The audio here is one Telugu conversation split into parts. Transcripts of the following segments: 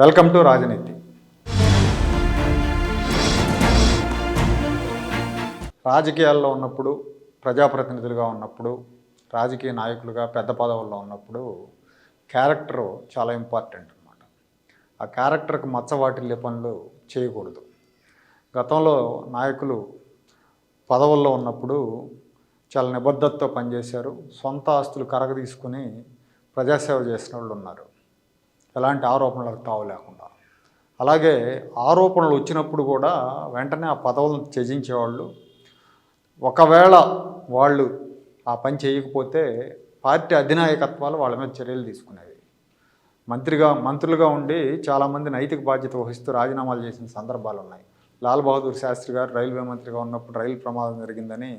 వెల్కమ్ టు రాజనీతి. రాజకీయాల్లో ఉన్నప్పుడు ప్రజాప్రతినిధులుగా ఉన్నప్పుడు రాజకీయ నాయకులుగా పెద్ద పదవుల్లో ఉన్నప్పుడు క్యారెక్టర్ చాలా ఇంపార్టెంట్ అనమాట ఆ క్యారెక్టర్కి మచ్చవాటిల్లే పనులు చేయకూడదు. గతంలో నాయకులు పదవుల్లో ఉన్నప్పుడు చాలా నిబద్ధతతో పనిచేశారు. సొంత ఆస్తులు కరగ తీసుకుని ప్రజాసేవ చేసిన వాళ్ళు ఉన్నారు. ఎలాంటి ఆరోపణలకు తావు లేకుండా. అలాగే ఆరోపణలు వచ్చినప్పుడు కూడా వెంటనే ఆ పదవులను త్యజించేవాళ్ళు. ఒకవేళ వాళ్ళు ఆ పని చేయకపోతే పార్టీ అధినాయకత్వాలు వాళ్ళ మీద చర్యలు తీసుకునేవి. మంత్రిగా మంత్రులుగా ఉండి చాలామంది నైతిక బాధ్యత వహిస్తూ రాజీనామాలు చేసిన సందర్భాలు ఉన్నాయి. లాల్ బహదూర్ శాస్త్రి గారు రైల్వే మంత్రిగా ఉన్నప్పుడు రైలు ప్రమాదం జరిగిందని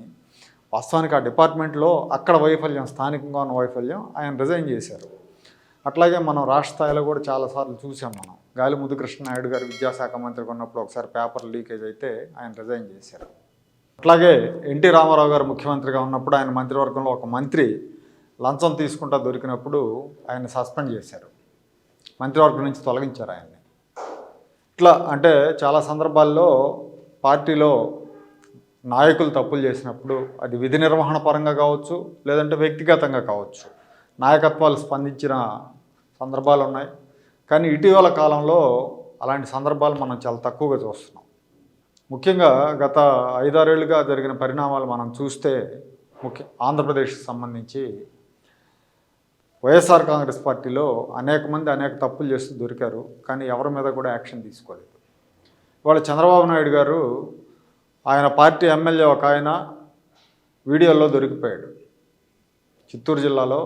వాస్తవానికి ఆ డిపార్ట్మెంట్లో అక్కడ వైఫల్యం స్థానికంగా ఉన్న వైఫల్యం ఆయన రిజైన్ చేశారు. అట్లాగే మనం రాష్ట్ర స్థాయిలో కూడా చాలాసార్లు చూసాం మనం. గాలి ముద్దుకృష్ణ నాయుడు గారు విద్యాశాఖ మంత్రిగా ఉన్నప్పుడు ఒకసారి పేపర్ లీకేజ్ అయితే ఆయన రిజైన్ చేశారు. అట్లాగే ఎన్టీ రామారావు గారు ముఖ్యమంత్రిగా ఉన్నప్పుడు ఆయన మంత్రివర్గంలో ఒక మంత్రి లంచం తీసుకుంటా దొరికినప్పుడు ఆయన సస్పెండ్ చేశారు. మంత్రివర్గం నుంచి తొలగించారు ఆయన్ని. ఇట్లా అంటే చాలా సందర్భాల్లో పార్టీలో నాయకులు తప్పులు చేసినప్పుడు అది విధి నిర్వహణ పరంగా కావచ్చు లేదంటే వ్యక్తిగతంగా కావచ్చు. నాయకత్వాలు స్పందించిన సందర్భాలు ఉన్నాయి. కానీ ఇటీవల కాలంలో అలాంటి సందర్భాలు మనం చాలా తక్కువగా చూస్తున్నాం. ముఖ్యంగా గత ఐదారేళ్ళుగా జరిగిన పరిణామాలు మనం చూస్తే ముఖ్య ఆంధ్రప్రదేశ్కి సంబంధించి వైఎస్ఆర్ కాంగ్రెస్ పార్టీలో అనేక మంది అనేక తప్పులు చేస్తూ దొరికారు. కానీ ఎవరి మీద కూడా యాక్షన్ తీసుకోలేదు. ఇవాళ చంద్రబాబు నాయుడు గారు ఆయన పార్టీ ఎమ్మెల్యే ఒక ఆయన వీడియోలో దొరికిపోయాడు. చిత్తూరు జిల్లాలో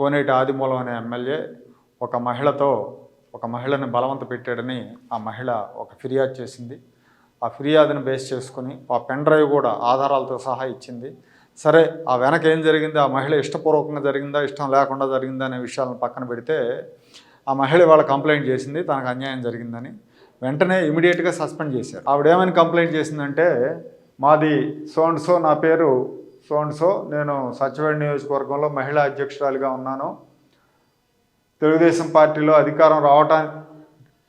కోనేటి ఆదిమూలం అనే ఎమ్మెల్యే ఒక మహిళతో ఒక మహిళని బలవంత పెట్టాడని ఆ మహిళ ఒక ఫిర్యాదు చేసింది. ఆ ఫిర్యాదును బేస్ చేసుకుని ఆ పెన్ డ్రైవ్ కూడా ఆధారాలతో సహా ఇచ్చింది. సరే ఆ వెనక ఏం జరిగింది? ఆ మహిళ ఇష్టపూర్వకంగా జరిగిందా? ఇష్టం లేకుండా జరిగిందా అనే విషయాలను పక్కన పెడితే ఆ మహిళ వాళ్ళ కంప్లైంట్ చేసింది తనకు అన్యాయం జరిగిందని. వెంటనే ఇమీడియట్గా సస్పెండ్ చేశారు. ఆవిడేమని కంప్లైంట్ చేసిందంటే మాది సో అండ్ సో నా పేరు సో అండ్ సో నేను సచివేడ్ నియోజకవర్గంలో మహిళా అధ్యక్షురాలిగా ఉన్నాను. తెలుగుదేశం పార్టీలో అధికారం రావటానికి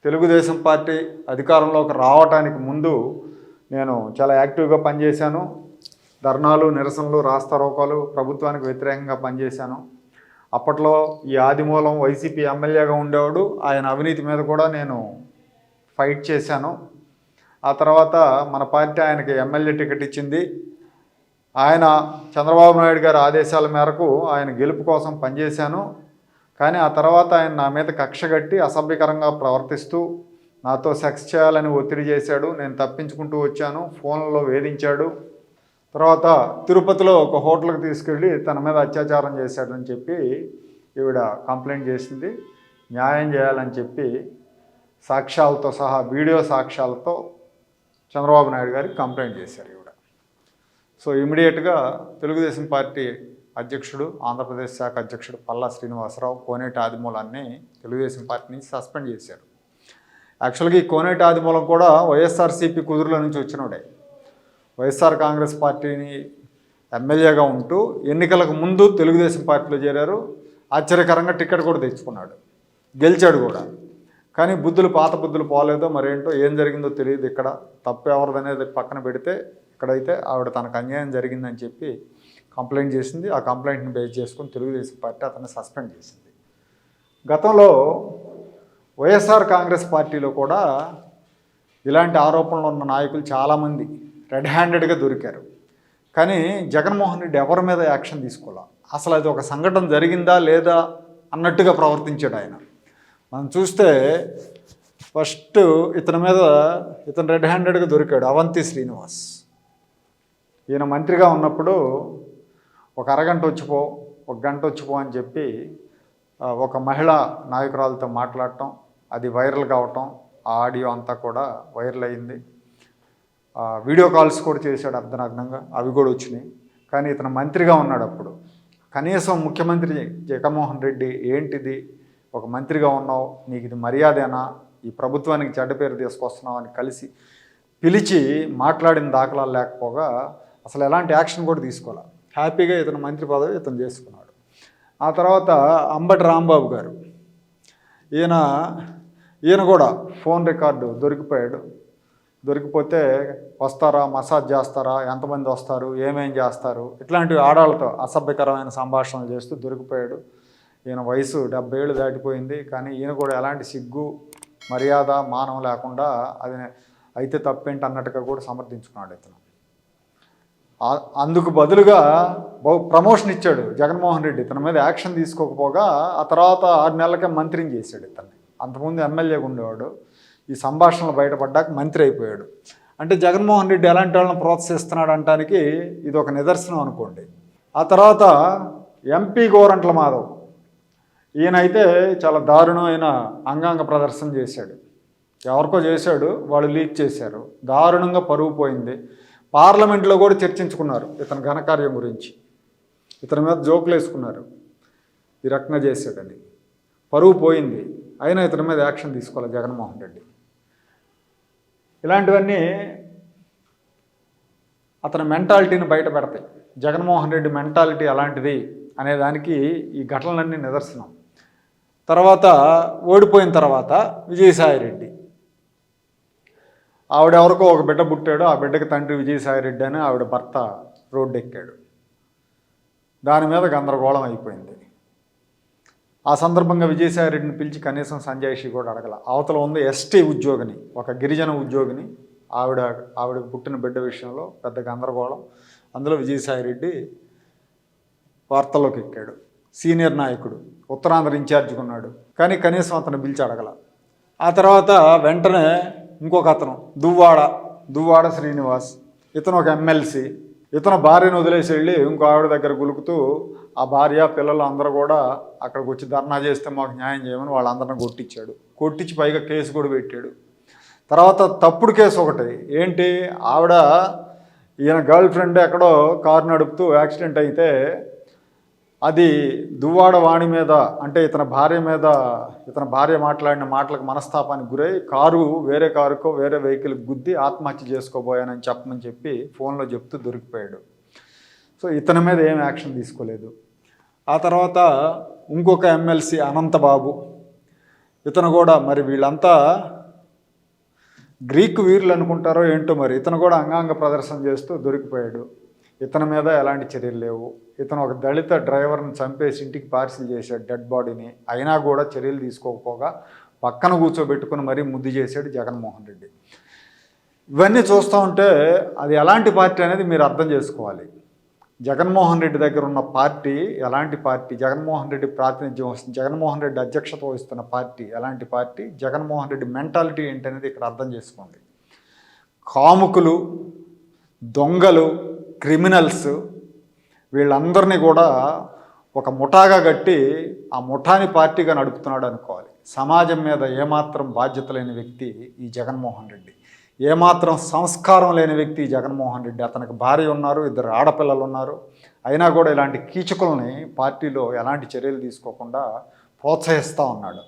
తెలుగుదేశం పార్టీ అధికారంలోకి రావటానికి ముందు నేను చాలా యాక్టివ్గా పనిచేశాను. ధర్నాలు నిరసనలు రాస్తారోకాలు ప్రభుత్వానికి వ్యతిరేకంగా పనిచేశాను. అప్పట్లో ఈ ఆదిమూలం వైసీపీ ఎమ్మెల్యేగా ఉండేవాడు. ఆయన అవినీతి మీద కూడా నేను ఫైట్ చేశాను. ఆ తర్వాత మన పార్టీ ఆయనకి ఎమ్మెల్యే టికెట్ ఇచ్చింది. ఆయన చంద్రబాబు నాయుడు గారి ఆదేశాల మేరకు ఆయన గెలుపు కోసం పనిచేశాను. కానీ ఆ తర్వాత ఆయన నా మీద కక్ష కట్టి అసభ్యకరంగా ప్రవర్తిస్తూ నాతో సెక్స్ చేయాలని ఒత్తిడి చేశాడు. నేను తప్పించుకుంటూ వచ్చాను. ఫోన్లలో వేధించాడు. తర్వాత తిరుపతిలో ఒక హోటల్కి తీసుకెళ్ళి తన మీద అత్యాచారం చేశాడని చెప్పి ఈవిడ కంప్లైంట్ చేసింది. న్యాయం చేయాలని చెప్పి సాక్ష్యాలతో సహా వీడియో సాక్ష్యాలతో చంద్రబాబు నాయుడు గారికి కంప్లైంట్ చేశారు సో ఇమీడియట్గా తెలుగుదేశం పార్టీ అధ్యక్షుడు ఆంధ్రప్రదేశ్ శాఖ అధ్యక్షుడు పల్లా శ్రీనివాసరావు కోనేటి ఆదిమూలాన్ని తెలుగుదేశం పార్టీ నుంచి సస్పెండ్ చేశారు. యాక్చువల్గా ఈ కోనేటి ఆదిమూలం కూడా వైఎస్ఆర్సీపీ కుదురుల నుంచి వచ్చినోడే. వైఎస్ఆర్ కాంగ్రెస్ పార్టీని ఎమ్మెల్యేగా ఉంటూ ఎన్నికలకు ముందు తెలుగుదేశం పార్టీలో చేరారు. ఆశ్చర్యకరంగా టికెట్ కూడా తెచ్చుకున్నాడు. గెలిచాడు కూడా. కానీ బుద్ధులు పాత బుద్ధులు పోలేదో మరేంటో ఏం జరిగిందో తెలియదు ఇక్కడ. తప్పు ఎవరిదనేది పక్కన పెడితే ఎక్కడైతే ఆవిడ తనకు అన్యాయం జరిగిందని చెప్పి కంప్లైంట్ చేసింది ఆ కంప్లైంట్ని బేస్ చేసుకుని తెలుగుదేశం పార్టీ అతన్ని సస్పెండ్ చేసింది. గతంలో వైఎస్ఆర్ కాంగ్రెస్ పార్టీలో కూడా ఇలాంటి ఆరోపణలు ఉన్న నాయకులు చాలామంది రెడ్ హ్యాండెడ్గా దొరికారు. కానీ జగన్మోహన్ రెడ్డి ఎవరి మీద యాక్షన్ తీసుకోవాలి అసలు అది ఒక సంఘటన జరిగిందా లేదా అన్నట్టుగా ప్రవర్తించాడు ఆయన. మనం చూస్తే ఫస్ట్ ఇతని మీద ఇతను రెడ్ హ్యాండెడ్గా దొరికాడు అవంతి శ్రీనివాస్. ఈయన మంత్రిగా ఉన్నప్పుడు ఒక అరగంట వచ్చిపో ఒక గంట వచ్చిపో అని చెప్పి ఒక మహిళా నాయకురాలతో మాట్లాడటం అది వైరల్ కావటం ఆ ఆడియో అంతా కూడా వైరల్ అయింది. వీడియో కాల్స్ కూడా చేశాడు అర్ధనగ్నంగా అవి కూడా వచ్చినాయి. కానీ ఇతను మంత్రిగా ఉన్నాడు అప్పుడు. కనీసం ముఖ్యమంత్రి జగన్మోహన్ రెడ్డి ఏంటిది? ఒక మంత్రిగా ఉన్నావు నీకు ఇది మర్యాదేనా? ఈ ప్రభుత్వానికి చెడ్డ పేరు తీసుకొస్తున్నావు అని కలిసి పిలిచి మాట్లాడిన దాఖలాలు లేకపోగా అసలు ఎలాంటి యాక్షన్ కూడా తీసుకోవాలి హ్యాపీగా ఇతను మంత్రి పదవి ఇతను చేసుకున్నాడు. ఆ తర్వాత అంబటి రాంబాబు గారు. ఈయన ఈయన కూడా ఫోన్ రికార్డు దొరికిపోయాడు. దొరికిపోతే వస్తారా మసాజ్ చేస్తారా ఎంతమంది వస్తారు ఏమేం చేస్తారు ఇట్లాంటి ఆడాలతో అసభ్యకరమైన సంభాషణలు చేస్తూ దొరికిపోయాడు. ఈయన వయసు డెబ్బై ఏళ్ళు దాటిపోయింది. కానీ ఈయన కూడా ఎలాంటి సిగ్గు మర్యాద మానం లేకుండా అది అయితే తప్పేంటి అన్నట్టుగా కూడా సమర్థించుకున్నాడు ఇతను. అందుకు బదులుగా బహు ప్రమోషన్ ఇచ్చాడు జగన్మోహన్ రెడ్డి. తన మీద యాక్షన్ తీసుకోకపోగా ఆ తర్వాత ఆరు నెలలకే మంత్రిని చేశాడు ఇతన్ని. అంతకుముందు ఎమ్మెల్యేగా ఉండేవాడు. ఈ సంభాషణలు బయటపడ్డాక మంత్రి అయిపోయాడు. అంటే జగన్మోహన్ రెడ్డి ఎలాంటి వాళ్ళని ప్రోత్సహిస్తున్నాడు అనడానికి ఇది ఒక నిదర్శనం అనుకోండి. ఆ తర్వాత ఎంపీ గోరంట్ల మాధవ్. ఈయనైతే చాలా దారుణమైన అంగాంగ ప్రదర్శన చేశాడు. ఎవరికో చేశాడు వాళ్ళు లీక్ చేశారు. దారుణంగా పరువు పోయింది. పార్లమెంట్లో కూడా చర్చించుకున్నారు ఇతని ఘనకార్యం గురించి. ఇతని మీద జోకులు వేసుకున్నారు. ఈ రకంగా చేశాడని పరువు పోయింది. అయినా ఇతని మీద యాక్షన్ తీసుకోవాలి జగన్మోహన్ రెడ్డి. ఇలాంటివన్నీ అతని మెంటాలిటీని బయట పెడతాయి. జగన్మోహన్ రెడ్డి మెంటాలిటీ అలాంటిది అనే దానికి ఈ ఘటనలన్నీ నిదర్శనం. తర్వాత ఓడిపోయిన తర్వాత విజయసాయి రెడ్డి. ఆవిడ ఎవరికో ఒక బిడ్డ పుట్టాడు. ఆ బిడ్డకి తండ్రి విజయసాయి రెడ్డి అని ఆవిడ భర్త రోడ్డు ఎక్కాడు దాని మీద గందరగోళం అయిపోయింది. ఆ సందర్భంగా విజయసాయి రెడ్డిని పిలిచి కనీసం సంజయ్ కూడా అడగల. అవతల ఉంది ఎస్టీ ఉద్యోగిని ఒక గిరిజన ఉద్యోగిని. ఆవిడ ఆవిడకు పుట్టిన బిడ్డ విషయంలో పెద్ద గందరగోళం. అందులో విజయసాయి రెడ్డి వార్తల్లోకి ఎక్కాడు. సీనియర్ నాయకుడు ఉత్తరాంధ్ర ఇన్ఛార్జిగా ఉన్నాడు. కానీ కనీసం అతను పిలిచి అడగల. ఆ తర్వాత వెంటనే ఇంకొక అతను దువ్వాడ దువ్వాడ శ్రీనివాస్. ఇతను ఒక ఎమ్మెల్సీ. ఇతను భార్యను వదిలేసి వెళ్ళి ఇంకో ఆవిడ దగ్గర గులుకుతూ ఆ భార్య పిల్లలు అందరూ కూడా అక్కడికి వచ్చి ధర్నా చేస్తే మాకు న్యాయం చేయమని వాళ్ళందరిని కొట్టించాడు. కొట్టించి పైగా కేసు కూడా పెట్టాడు. తర్వాత తప్పుడు కేసు ఒకటి. ఏంటి? ఆవిడ ఈయన గర్ల్ ఫ్రెండ్ ఎక్కడో కారు నడుపుతూ యాక్సిడెంట్ అయితే అది దువ్వాడ వాణి మీద అంటే ఇతని భార్య మీద ఇతని భార్య మాట్లాడిన మాటలకు మనస్తాపానికి గురై కారు వేరే కారుకో వేరే వెహికల్ గుద్ది ఆత్మహత్య చేసుకోబోయానని చెప్పమని చెప్పి ఫోన్లో చెప్తూ దొరికిపోయాడు. సో ఇతని మీద ఏం యాక్షన్ తీసుకోలేదు. ఆ తర్వాత ఇంకొక ఎమ్మెల్సీ అనంతబాబు ఇతను కూడా మరి వీళ్ళంతా గ్రీక్ వీరులు అనుకుంటారో ఏంటో మరి ఇతను కూడా అంగాంగ ప్రదర్శన చేస్తూ దొరికిపోయాడు. ఇతని మీద ఎలాంటి చర్యలు లేవు. ఇతను ఒక దళిత డ్రైవర్ని చంపేసి ఇంటికి పార్సిల్ చేశాడు డెడ్ బాడీని. అయినా కూడా చర్యలు తీసుకోకపోగా పక్కన కూర్చోబెట్టుకుని మరీ ముద్దు చేశాడు జగన్మోహన్ రెడ్డి. ఇవన్నీ చూస్తూ ఉంటే అది ఎలాంటి పార్టీ అనేది మీరు అర్థం చేసుకోవాలి. జగన్మోహన్ రెడ్డి దగ్గర ఉన్న పార్టీ ఎలాంటి పార్టీ? జగన్మోహన్ రెడ్డి ప్రాతినిధ్యం వస్తుంది జగన్మోహన్ రెడ్డి అధ్యక్షత వహిస్తున్న పార్టీ ఎలాంటి పార్టీ? జగన్మోహన్ రెడ్డి మెంటాలిటీ ఏంటనేది ఇక్కడ అర్థం చేసుకోండి. కాముకులు దొంగలు క్రిమినల్స్ వీళ్ళందరినీ కూడా ఒక ముఠాగా కట్టి ఆ ముఠాని పార్టీగా నడుపుతున్నాడు అనుకోవాలి. సమాజం మీద ఏమాత్రం బాధ్యత లేని వ్యక్తి ఈ జగన్మోహన్ రెడ్డి. ఏమాత్రం సంస్కారం లేని వ్యక్తి జగన్మోహన్ రెడ్డి. అతనికి భార్య ఉన్నారు ఇద్దరు ఆడపిల్లలు ఉన్నారు. అయినా కూడా ఇలాంటి కీచకుల్ని పార్టీలో ఎలాంటి చర్యలు తీసుకోకుండా ప్రోత్సహిస్తూ ఉన్నాడు.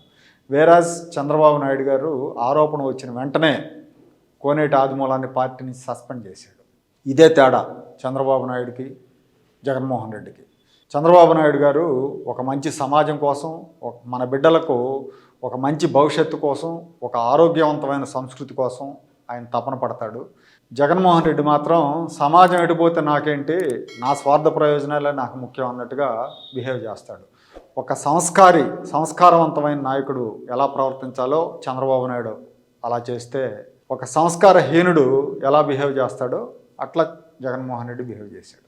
వేరాజ్ చంద్రబాబు నాయుడు గారు ఆరోపణ వచ్చిన వెంటనే కోనేటి ఆదిమూలాన్ని పార్టీని సస్పెండ్ చేశాడు. ఇదే తేడా చంద్రబాబు నాయుడికి జగన్మోహన్ రెడ్డికి. చంద్రబాబు నాయుడు గారు ఒక మంచి సమాజం కోసం మన బిడ్డలకు ఒక మంచి భవిష్యత్తు కోసం ఒక ఆరోగ్యవంతమైన సంస్కృతి కోసం ఆయన తపన పడతాడు. జగన్మోహన్ రెడ్డి మాత్రం సమాజం ఎటుపోతే నాకేంటి నా స్వార్థ ప్రయోజనాలే నాకు ముఖ్యం అన్నట్టుగా బిహేవ్ చేస్తాడు. ఒక సంస్కారి సంస్కారవంతమైన నాయకుడు ఎలా ప్రవర్తించాలో చంద్రబాబు నాయుడు అలా చేస్తే ఒక సంస్కారహీనుడు ఎలా బిహేవ్ చేస్తాడో అట్లా జగన్మోహన్ రెడ్డి బిహేవ్ చేశాడు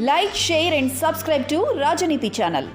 Like, share, and subscribe to Rajaniti channel.